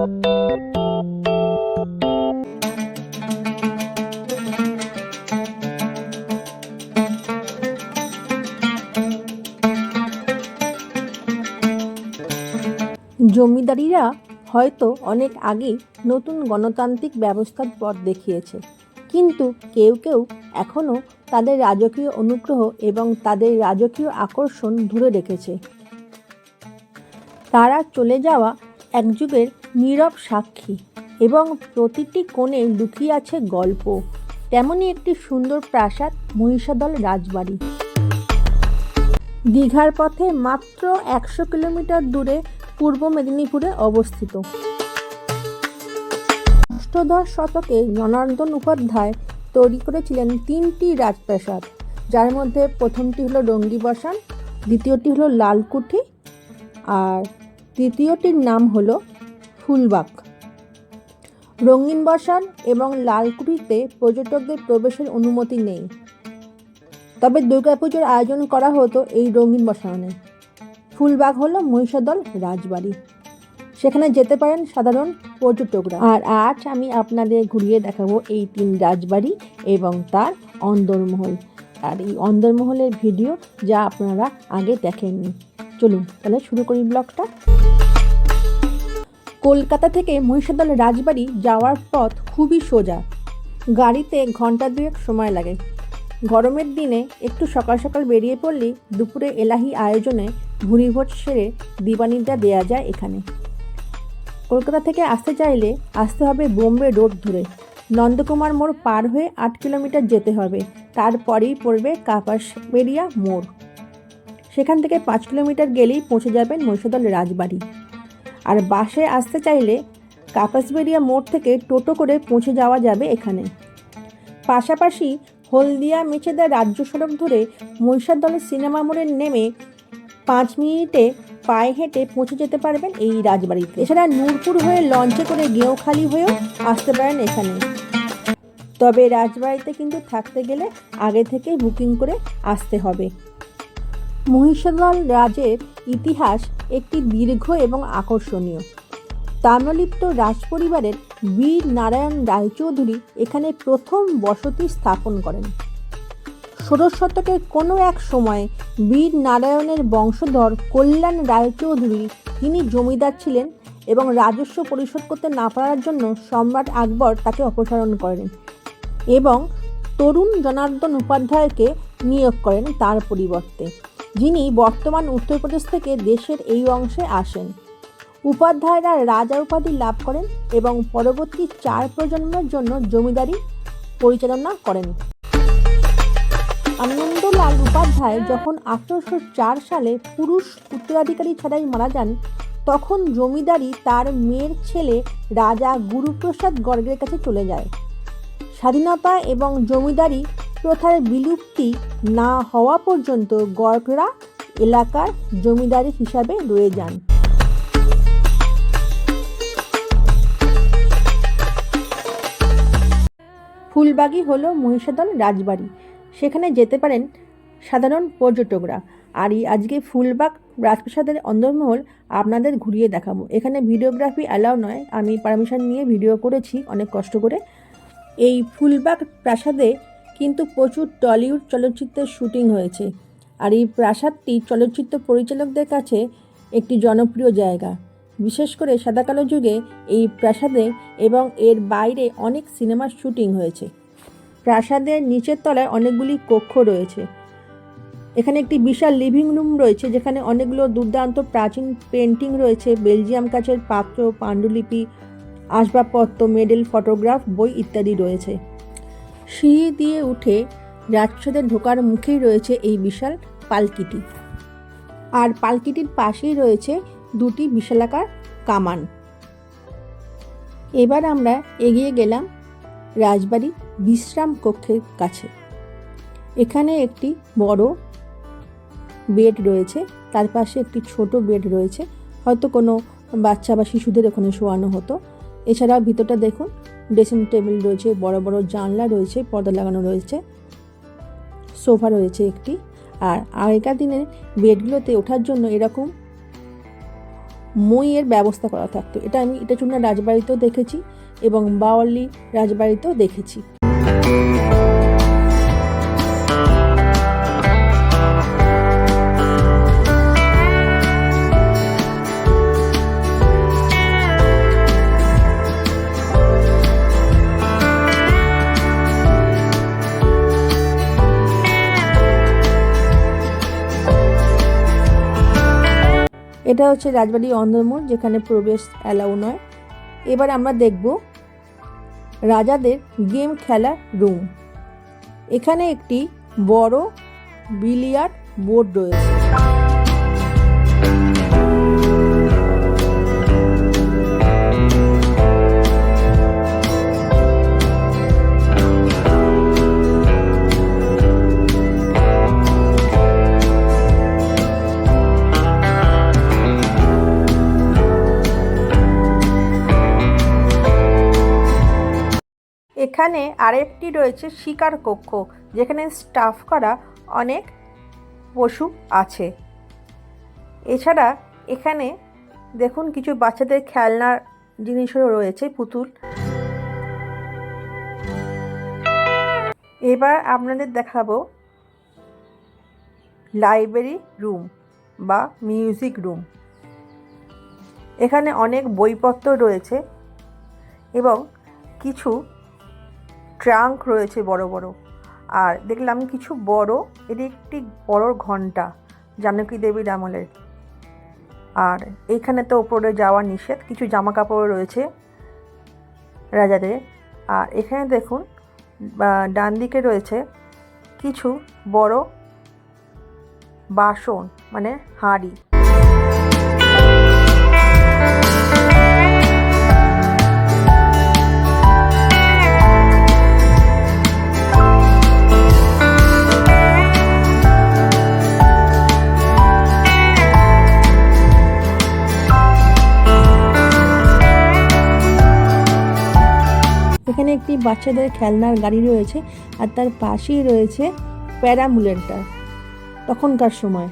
জমিদারিরা হয়তো অনেক আগেই নতুন গণতান্ত্রিক ব্যবস্থার পথ দেখিয়েছে। কিন্তু কেউ কেউ এখনও তাদের রাজকীয় অনুগ্রহ এবং তাদের রাজকীয় আকর্ষণ ধরে রেখেছে। তারা চলে যাওয়া এক যুগের নীরব সাক্ষী এবং প্রতিটি কোণে লুকিয়ে আছে গল্প। তেমনই একটি সুন্দর প্রাসাদ, মহিষাদল রাজবাড়ি। দীঘার পথে মাত্র একশো কিলোমিটার দূরে পূর্ব মেদিনীপুরে অবস্থিত। অষ্টদশ শতকে জনার্দন উপাধ্যায় তৈরি করেছিলেন তিনটি রাজপ্রাসাদ, যার মধ্যে প্রথমটি হলো রঙ্গি বসান, দ্বিতীয়টি হলো লালকুঠি, আর তৃতীয়টির নাম হলো ফুলবাগ। রঙিন বসান এবং লালকুঠিতে পর্যটকদের প্রবেশের অনুমতি নেই। তবে দুর্গাপুজোর আয়োজন করা হতো এই রঙিন বসানে। ফুলবাগ হলো মহিষাদল রাজবাড়ি। সেখানে যেতে পারেন সাধারণ পর্যটকরা। আর আজ আমি আপনাদের ঘুরিয়ে দেখাবো এই তিন রাজবাড়ি এবং তার অন্দরমহল। আর এই অন্দরমহলের ভিডিও যা আপনারা আগে দেখেননি। চলুন, তাহলে শুরু করি ব্লগটা। কলকাতা থেকে মহিষাদল রাজবাড়ি যাওয়ার পথ খুবই সোজা। গাড়িতে ঘণ্টা দুয়েক সময় লাগে। গরমের দিনে একটু সকাল সকাল বেরিয়ে পড়লে দুপুরে এলাহি আয়োজনে ভুড়িভোজ সেরে দিবানিদ্রা দেয়া যায় এখানে। কলকাতা থেকে আসতে চাইলে আসতে হবে বোম্বে রোড ধরে। নন্দকুমার মোড় পার হয়ে আট কিলোমিটার যেতে হবে। তারপরেই পড়বে কাপাসবেরিয়া মোড়। সেখান থেকে পাঁচ কিলোমিটার গেলেই পৌঁছে যাবেন মহিষাদল রাজবাড়ি। আর বাসে আসতে চাইলে কাপাসবেরিয়া মোড় থেকে টোটো করে পৌঁছে যাওয়া যাবে এখানে। পাশাপাশি হলদিয়া মেছেদা রাজ্য সড়ক ধরে মহিষাদলের সিনেমা মোড়ে নেমে পাঁচ মিনিটে পায়ে হেঁটে পৌঁছে যেতে পারবেন এই রাজবাড়িতে। এছাড়া নূরপুর হয়ে লঞ্চে করে গেঁওখালি হয়েও আসতে পারেন এখানে। তবে রাজবাড়িতে কিন্তু থাকতে গেলে আগে থেকেই বুকিং করে আসতে হবে। মহিষাদল রাজের ইতিহাস একটি দীর্ঘ এবং আকর্ষণীয়। তাম্রলিপ্ত রাজপরিবারের বীর নারায়ণ রায়চৌধুরী এখানে প্রথম বসতি স্থাপন করেন। ষোড়শ শতকের কোনো এক সময় বীর নারায়ণের বংশধর কল্যাণ রায়চৌধুরী তিনি জমিদার ছিলেন এবং রাজস্ব পরিশোধ করতে না পারার জন্য সম্রাট আকবর তাকে অপসারণ করেন এবং তরুণ জনার্দন উপাধ্যায়কে নিয়োগ করেন তার পরিবর্তে। যিনি বর্তমান উত্তরপ্রদেশ থেকে দেশের এই অংশে আসেন। উপাধ্যায়রা রাজা উপাধি লাভ করেন এবং পরবর্তী চার প্রজন্মের জন্য জমিদারি পরিচালনা করেন। আনন্দলাল উপাধ্যায় যখন আঠারোশো চার সালে পুরুষ উত্তরাধিকারী ছাড়াই মারা যান, তখন জমিদারি তার মেয়ের ছেলে রাজা গুরুপ্রসাদ গর্গের কাছে চলে যায়। স্বাধীনতা এবং জমিদারি প্রথার বিলুপ্তি না হওয়া পর্যন্ত গর্গরা এলাকার জমিদারি হিসাবে রয়ে যান। ফুলবাগি হলো মহিষাদল রাজবাড়ি। সেখানে যেতে পারেন সাধারণ পর্যটকরা। আর এই আজকে ফুলবাগ রাজপ্রাসাদের অন্দরমহল আপনাদের ঘুরিয়ে দেখাবো। এখানে ভিডিওগ্রাফি অ্যালাউ নয়। আমি পারমিশন নিয়ে ভিডিও করেছি অনেক কষ্ট করে। এই ফুলবাগ প্রাসাদে কিন্তু প্রচুর টলিউড চলচ্চিত্রের শুটিং হয়েছে। আর এই প্রাসাদটি চলচ্চিত্র পরিচালকদের কাছে একটি জনপ্রিয় জায়গা। বিশেষ করে সাদাকালো যুগে এই প্রাসাদে এবং এর বাইরে অনেক সিনেমার শুটিং হয়েছে। প্রাসাদের নিচের তলায় অনেকগুলি কক্ষ রয়েছে। এখানে একটি বিশাল লিভিং রুম রয়েছে, যেখানে অনেকগুলো দুর্দান্ত প্রাচীন পেন্টিং রয়েছে। বেলজিয়াম কাচের পাত্র, পাণ্ডুলিপি, আসবাবপত্র, মেডেল, ফটোগ্রাফ, বই ইত্যাদি রয়েছে। সিঁড়ি দিয়ে উঠে রাজপ্রাসাদের ঢোকার মুখেই রয়েছে এই বিশাল পালকিটি। আর পালকিটির পাশেই রয়েছে দুটি বিশালাকার কামান। এবার আমরা এগিয়ে গেলাম রাজবাড়ি বিশ্রাম কক্ষের কাছে। এখানে একটি বড় বেড রয়েছে, তার পাশে একটি ছোট বেড রয়েছে। হয়তো কোনো বাচ্চা বা শিশুদের ওখানে শোয়ানো হতো। এছাড়াও ভিতরটা দেখুন ড্রেসিং টেবিল রয়েছে, বড় বড় জানলা রয়েছে, পর্দা লাগানো রয়েছে, সোফা রয়েছে একটি। আর আগেকার দিনের বেডগুলোতে ওঠার জন্য এরকম মইয়ের ব্যবস্থা করা থাকতো। এটা আমি, এটা চুনা রাজবাড়িতেও দেখেছি এবং বাওয়ালি রাজবাড়িতেও দেখেছি। এটা হচ্ছে রাজবাড়ি অন্দরমোড় যেখানে প্রবেশ অ্যালাউ নয়। এবার আমরা দেখব রাজাদের গেম খেলার রুম। এখানে একটি বড় বিলিয়ার্ড বোর্ড রয়েছে। এখানে আরেকটি রয়েছে শিকার কক্ষ, যেখানে স্টাফ করা অনেক পশু আছে। এছাড়া এখানে দেখুন কিছু বাচ্চাদের খেলনার জিনিসও রয়েছে, পুতুল। এবার আপনাদের দেখাবো লাইব্রেরি রুম বা মিউজিক রুম এখানে অনেক বইপত্র রয়েছে এবং কিছু ট্রাঙ্ক রয়েছে বড় বড়। আর দেখলাম কিছু বড়, এটি একটি বড় ঘণ্টা জানকী দেবীর আমলের। আর এইখানে তো ওপরে যাওয়া নিষেধ, কিছু জামা কাপড় রয়েছে রাজাদের। আর এখানে দেখুন ডান দিকে রয়েছে কিছু বড় বাসন মানে হাঁড়ি। বাচ্চাদের খেলনার গাড়ি রয়েছে আর তার পাশেই রয়েছে প্যারামুলেন্টার তখনকার সময়।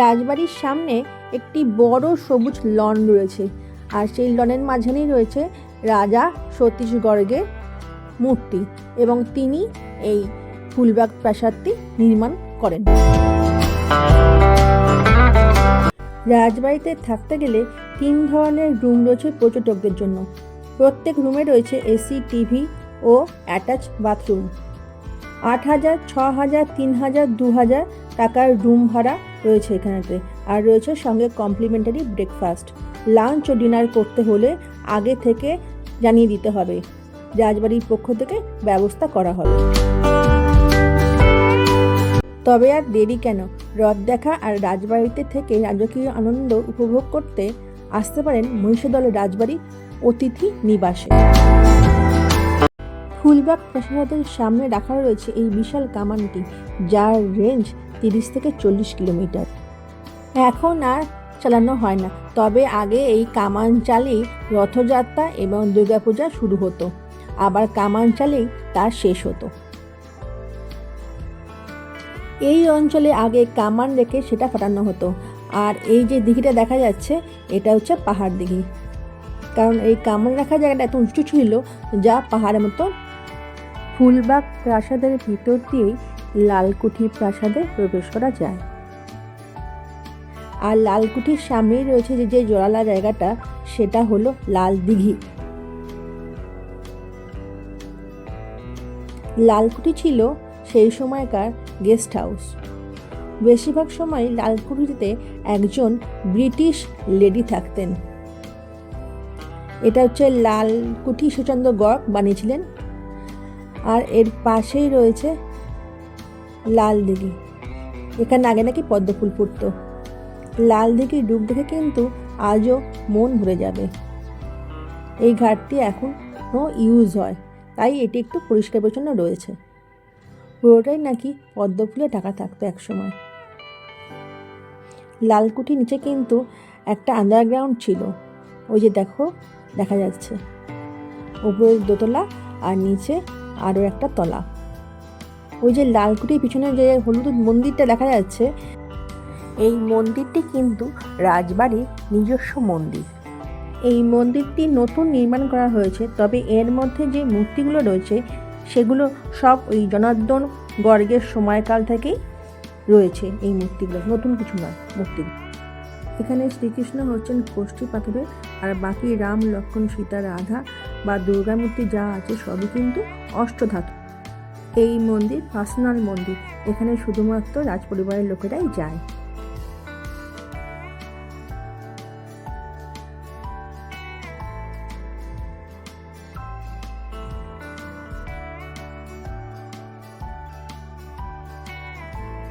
রাজবাড়ির সামনে একটি বড় সবুজ লন রয়েছে আর সেই লনের মাঝখানেই রয়েছে রাজা সতীশগড়ের মূর্তি এবং তিনি এই ফুলবাগ প্রাসাদটি নির্মাণ করেন। রাজবাড়িতে থাকতে গেলে তিন ধরনের রুম রয়েছে পর্যটকদের জন্য। প্রত্যেক রুমে রয়েছে এসি, টিভি ও অ্যাটাচ বাথরুম। আট হাজার, ছ হাজার, তিন হাজার, দু হাজার টাকার রুম ভাড়া রয়েছে এখানেতে। আর রয়েছে সঙ্গে কমপ্লিমেন্টারি ব্রেকফাস্ট লাঞ্চ ও ডিনার করতে হলে আগে থেকে জানিয়ে দিতে হবে। রাজবাড়ির পক্ষ থেকে ব্যবস্থা করা হবে। তবে আর দেরি কেন? রথ দেখা আর রাজবাড়িতে থেকে রাজকীয় আনন্দ উপভোগ করতে আসতে পারেন মহিষাদলের রাজবাড়ি অতিথি নিবাসে। ফুলবাগ প্রাসাদের সামনে রাখা রয়েছে এই বিশাল কামানটি। যার রেঞ্জ তিরিশ থেকে চল্লিশ কিলোমিটার। এখন আর চালানো হয় না। তবে আগে এই কামান রথযাত্রা এবং দুর্গাপূজা শুরু হতো। আবার কামান তার শেষ হতো। এই অঞ্চলে আগে কামান রেখে সেটা ফাটানো হতো। আর এই যে দিঘিটা দেখা যাচ্ছে, এটা হচ্ছে পাহাড় দিঘি। কারণ এই কামান রাখা জায়গাটা এত উঁচু ছিল যা পাহাড়ের মতো। ফুলবাগ প্রাসাদের ভিতর দিয়েই লালকুঠি প্রাসাদে প্রবেশ করা যায়। আর লালকুঠির সামনেই রয়েছে যে যে জোড়ালা জায়গাটা, সেটা হলো লাল দিঘি। লালকুঠি ছিল সেই সময়কার গেস্ট হাউস। বেশিরভাগ সময় লালকুঠিতে একজন ব্রিটিশ লেডি থাকতেন। এটা হচ্ছে লালকুঠি সুচন্দ্র গড় বানিয়েছিলেন। আর এর পাশেই রয়েছে লাল দিঘি। এখানে আগে নাকি পদ্ম ফুল ফুটতো। লাল দিঘির ডুব দেখে কিন্তু আজও মন ভরে যাবে। এই ঘাটটি এখন ইউজ হয়, তাই এটি একটু পরিষ্কার পরিচ্ছন্ন রয়েছে। পুরোটাই নাকি পদ্ম ফুলে ঢাকা থাকতো একসময়। লালকুঠির নিচে কিন্তু একটা আন্ডারগ্রাউন্ড ছিল। ওই যে দেখো, দেখা যাচ্ছে। উপরে দোতলা আর নিচে আরও একটা তলা। ওই যে লালকুটির পিছনে যে হলুদ মন্দিরটা দেখা যাচ্ছে, এই মন্দিরটি কিন্তু রাজবাড়ির নিজস্ব মন্দির। এই মন্দিরটি নতুন নির্মাণ করা হয়েছে, তবে এর মধ্যে যে মূর্তিগুলো রয়েছে, সেগুলো সব ওই জনার্দন গর্গের সময়কাল থেকেই রয়েছে এই মূর্তিগুলো, নতুন কিছু নয় মূর্তি এখানে শ্রীকৃষ্ণ হচ্ছেন কোষ্ঠী পাথরের আর বাকি রাম, লক্ষ্মণ, সীতা, রাধা বা দুর্গা মূর্তি যা আছে সবই কিন্তু অষ্টধাতু। এই মন্দির, পার্সোনাল মন্দির। এখানে শুধুমাত্র রাজপরিবারের লোকেরাই যায়।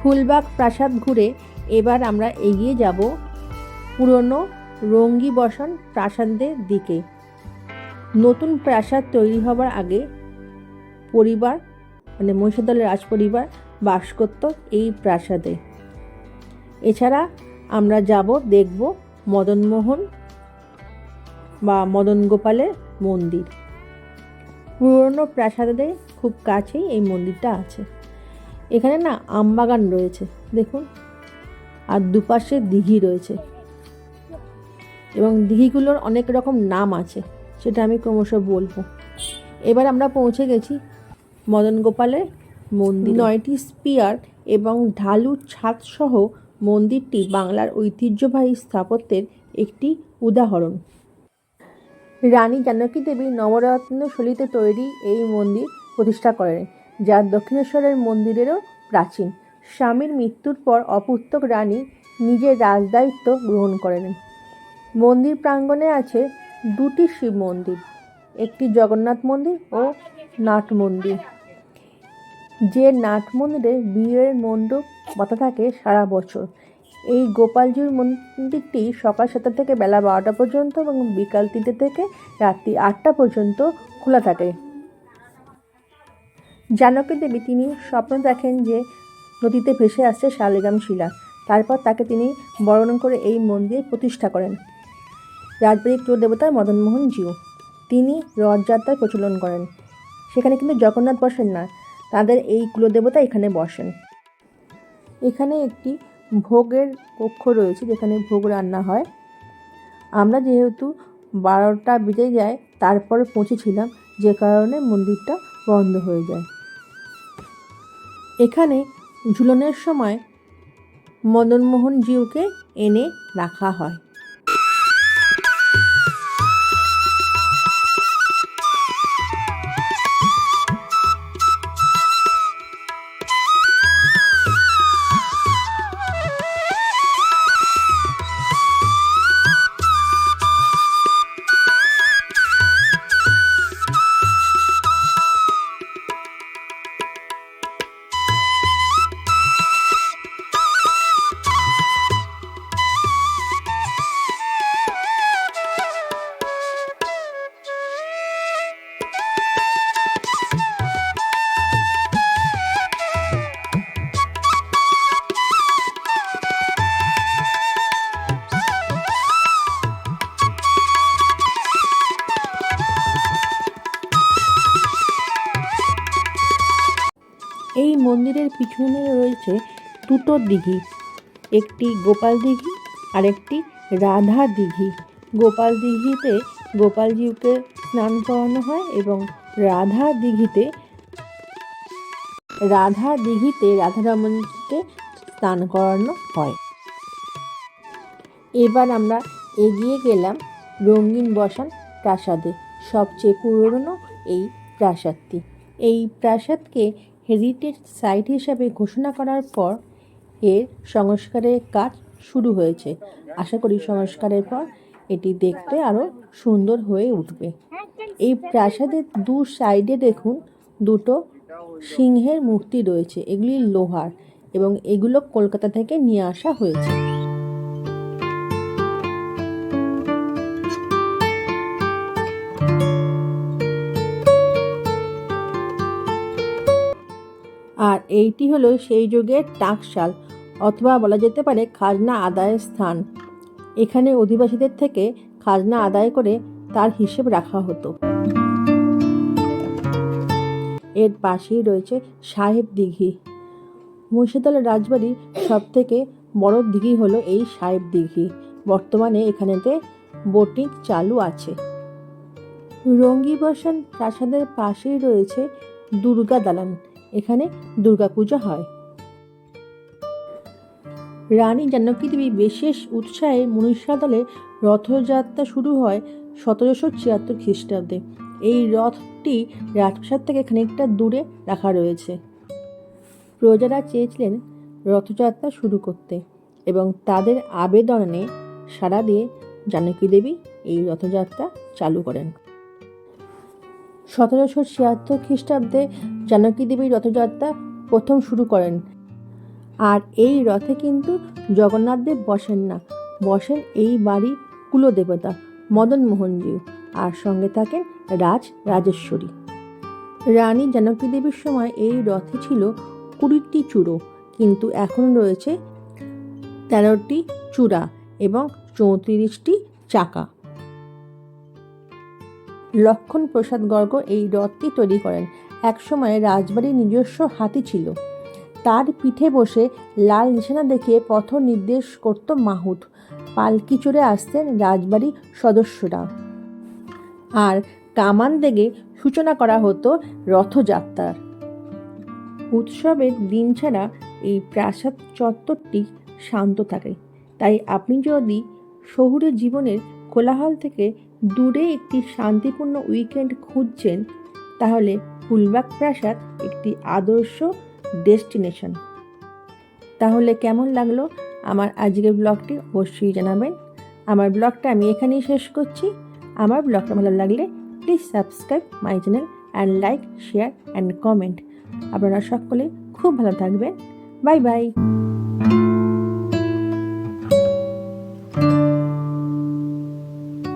ফুলবাগ প্রাসাদ ঘুরে এবার আমরা এগিয়ে যাব পুরনো রঙ্গি বসন প্রাসাদের দিকে। নতুন প্রাসাদ তৈরি হবার আগে পরিবার মানে মহিষাদলের রাজপরিবার বাস করত এই প্রাসাদে। এছাড়া আমরা যাব, দেখব মদনমোহন বা মদন গোপালের মন্দির। পুরনো প্রাসাদে খুব কাছেই এই মন্দিরটা আছে। এখানে না আমবাগান রয়েছে, দেখুন। আর দুপাশে দিঘি রয়েছে। এবং দিঘিগুলোর অনেক রকম নাম আছে, সেটা আমি ক্রমশ বলব। এবার আমরা পৌঁছে গেছি মদন গোপালের মন্দির। নয়টি স্পিয়ার এবং ঢালু ছাদসহ মন্দিরটি বাংলার ঐতিহ্যবাহী স্থাপত্যের একটি উদাহরণ। রানী জানকী দেবী নবরত্ন শৈলীতে তৈরি এই মন্দির প্রতিষ্ঠা করেন, যা দক্ষিণেশ্বরের মন্দিরেরও প্রাচীন। স্বামীর মৃত্যুর পর অপুত্তক রানী নিজের রাজদায়িত্ব গ্রহণ করেন। মন্দির প্রাঙ্গণে আছে দুটি শিব মন্দির, একটি জগন্নাথ মন্দির ও নাট মন্দির যে নাট মন্দিরে বিয়ের মণ্ডপ বাতা থাকে সারা বছর। এই গোপালজির মন্দিরটি সকাল সাতটা থেকে বেলা বারোটা পর্যন্ত এবং বিকাল তিনটে থেকে রাত্রি আটটা পর্যন্ত খোলা থাকে। জানকী দেবী তিনি স্বপ্ন দেখেন যে নদীতে ভেসে আসছে শালিগ্রাম শিলা। তারপর তাকে তিনি বর্ণন করে এই মন্দির প্রতিষ্ঠা করেন। রাজবাড়ির কুল দেবতা মদনমোহন জিউ তিনি রথযাত্রার প্রচলন করেন। সেখানে কিন্তু জগন্নাথ বসেন না, তাদের এই কুলদেবতা এখানে বসেন। এখানে একটি ভোগের কক্ষ রয়েছে, যেখানে ভোগ রান্না হয়। আমরা যেহেতু বারোটা বেজে যায়, তারপরে পৌঁছেছিলাম, যে কারণে মন্দিরটা বন্ধ হয়ে যায়। এখানে ঝুলনের সময় মদনমোহন জিউকে এনে রাখা হয়। পিছনে রয়েছে দুটো দিঘি, একটি গোপাল দিঘি আর একটি রাধা দিঘি। গোপাল দিঘিতে গোপালজিউকে স্নান করানো হয় এবং রাধা দিঘিতে রাধা দিঘিতে রাধারমণকে স্নান করানো হয়। এবার আমরা এগিয়ে গেলাম রঙিন বসান প্রাসাদে। সবচেয়ে পুরনো এই প্রাসাদটি। এই প্রাসাদকে হেরিটেজ সাইট হিসাবে ঘোষণা করার পর এর সংস্কারের কাজ শুরু হয়েছে। আশা করি সংস্কারের পর এটি দেখতে আরও সুন্দর হয়ে উঠবে। এই প্রাসাদের দু সাইডে দেখুন দুটো সিংহের মূর্তি রয়েছে, এগুলি লোহার এবং এগুলো কলকাতা থেকে নিয়ে আসা হয়েছে। এইটি হলো সেই যুগের টাকশাল, অথবা বলা যেতে পারে খাজনা আদায়ের স্থান। এখানে অধিবাসীদের থেকে খাজনা আদায় করে তার হিসেব রাখা হতো। এর পাশেই রয়েছে সাহেব দিঘি। মুর্শিদাল রাজবাড়ির সব থেকে বড় দিঘি হলো এই সাহেব দিঘি। বর্তমানে এখানেতে বোটিং চালু আছে। রঙ্গিবসান প্রাসাদের পাশেই রয়েছে দুর্গা দালান। এখানে দুর্গাপূজা হয়। রানী জানকী দেবী বিশেষ উৎসাহে মনীষাদলে রথযাত্রা শুরু হয় সতেরোশো ছিয়াত্তর খ্রিস্টাব্দে। এই রথটি রাজপ্রাসাদ থেকে খানিকটা দূরে রাখা রয়েছে। প্রজারা চেয়েছিলেন রথযাত্রা শুরু করতে এবং তাদের আবেদনে সাড়া দিয়ে জানকী দেবী এই রথযাত্রা চালু করেন। সতেরোশো ছিয়াত্তর খ্রিস্টাব্দে জানকী দেবী রথযাত্রা প্রথম শুরু করেন। আর এই রথে কিন্তু জগন্নাথদেব বসেন না। বসেন এই বাড়ি কুলদেবতা মদন মোহনজিউ আর সঙ্গে থাকেন রাজ রাজেশ্বরী। রানী জানকী দেবীর সময় এই রথে ছিল কুড়িটি চূড়ো, কিন্তু এখন রয়েছে তেরোটি চূড়া এবং চৌত্রিশটি চাকা। লক্ষণ প্রসাদ গর্গ এই রথটি তৈরি করেন। একসময় রাজবাড়ির নিজস্ব হাতি ছিল। তার পিঠে বসে লাল নিশানা দেখিয়ে পথ নির্দেশ করত মাহুত। পালকি চড়ে আসতেন রাজবাড়ির সদস্যরা। আর কামান দেগে সূচনা করা হতো রথযাত্রার। উৎসবের দিন ছাড়া এই প্রাসাদ চত্বরটি শান্ত থাকে। তাই আপনি যদি শহুরে জীবনের কোলাহল থেকে দূরে একটি শান্তিপূর্ণ উইকেন্ড খুঁজছেন, তাহলে ফুলবাগ প্রাসাদ একটি আদর্শ ডেস্টিনেশন তাহলে কেমন লাগল আমার আজকের ব্লগটি অবশ্যই জানাবেন। আমার ব্লগটা আমি এখানেই শেষ করছি। আমার ব্লগটা ভালো লাগলে please subscribe my channel and like share and comment আপনারা সকলে খুব ভালো থাকবেন। Bye bye